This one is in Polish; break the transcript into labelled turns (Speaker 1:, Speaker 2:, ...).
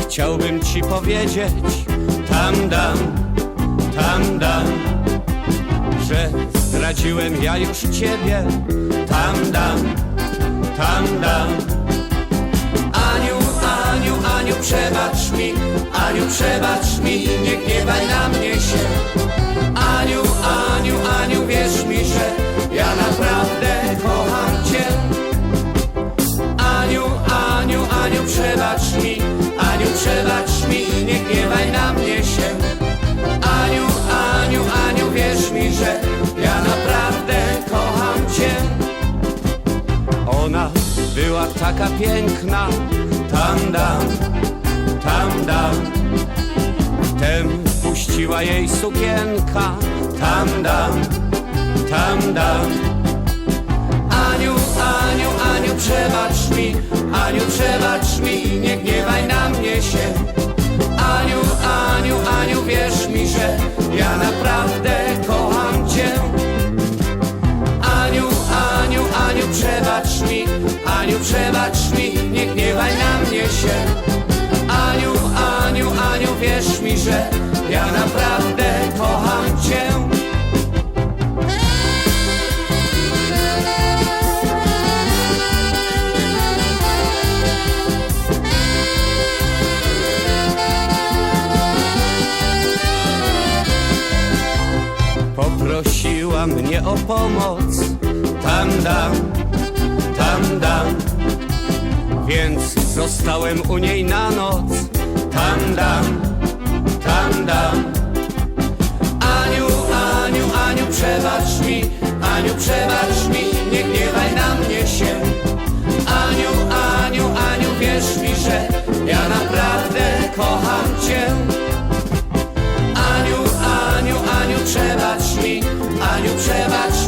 Speaker 1: chciałbym ci powiedzieć Tam dam, tam dam Że zdradziłem ja już ciebie. Tam dam, tam dam. Aniu, Aniu, Aniu, przebacz mi Aniu, przebacz mi Nie gniewaj na mnie się że Ja naprawdę kocham cię ona była taka piękna, tam dam, tam dam. Wtem puściła jej sukienka, tam dam, się. Aniu, Aniu, Aniu, wierz mi, że ja naprawdę kocham cię. Poprosiła mnie o pomoc, tam dam, więc zostałem u niej na noc. Tam dam, tam dam. Aniu, Aniu, Aniu przebacz mi. Aniu przebacz mi, nie gniewaj na mnie się. Aniu, Aniu, Aniu wierz mi, że Ja naprawdę kocham cię. Aniu, Aniu, Aniu przebacz mi. Aniu przebacz